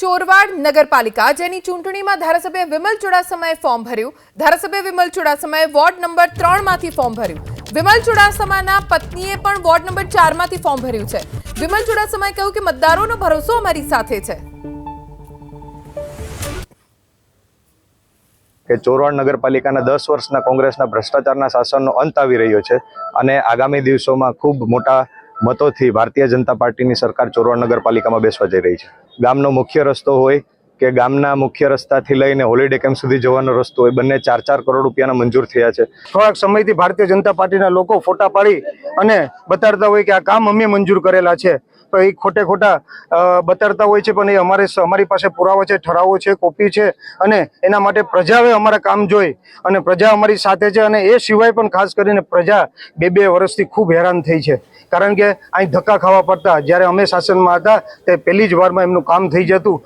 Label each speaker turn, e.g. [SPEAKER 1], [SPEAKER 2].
[SPEAKER 1] ચોરવાડ નગરપાલિકા, જેની ચૂંટણીમાં ધારાસભ્ય વિમલ ચુડાસમાએ ફોર્મ ભર્યું. ધારાસભ્ય વિમલ ચુડાસમાએ વોર્ડ નંબર ત્રણમાંથી ફોર્મ ભર્યું. વિમલ ચુડાસમાના પત્નીએ પણ વોર્ડ નંબર ચારમાંથી ફોર્મ ભર્યું છે. વિમલ ચુડાસમાએ કહ્યું કે મતદારોનો ભરોસો અમારી સાથે છે.
[SPEAKER 2] કે ચોરવાડ નગરપાલિકાના દસ વર્ષના કોંગ્રેસના ભ્રષ્ટાચારના શાસનનો અંત આવી રહ્યો છે અને આગામી દિવસોમાં ખૂબ મોટા મતોથી ભારતીય જનતા પાર્ટીની સરકાર ચોરવાડ નગરપાલિકામાં બેસવા જઈ રહી છે. ગામનો મુખ્ય રસ્તો હોય કે ગામના મુખ્ય રસ્તાથી લઈને હોલિડે કેમ્પ સુધી જવાનો રસ્તો એ બંને ચાર ચાર કરોડ રૂપિયાના મંજૂર થયા છે.
[SPEAKER 3] થોડાક સમયથી ભારતીય જનતા પાર્ટીના લોકો ફોટા પાડી અને બતાડતા હોય કે આ કામ અમે મંજૂર કરેલા છે. તો એ ખોટે ખોટા બતાડતા હોય છે, પણ એ અમારે અમારી પાસે પુરાવો છે, ઠરાવો છે, કોપી છે અને એના માટે પ્રજાએ અમારા કામ જોઈ અને પ્રજા અમારી સાથે છે અને એ સિવાય પણ ખાસ કરીને પ્રજા બે બે વર્ષથી ખૂબ હેરાન થઈ છે. કારણ કે અહીં ધક્કા ખાવા પડતા. જ્યારે અમે શાસનમાં હતા, તે પહેલી જ વારમાં એમનું કામ થઈ જતું.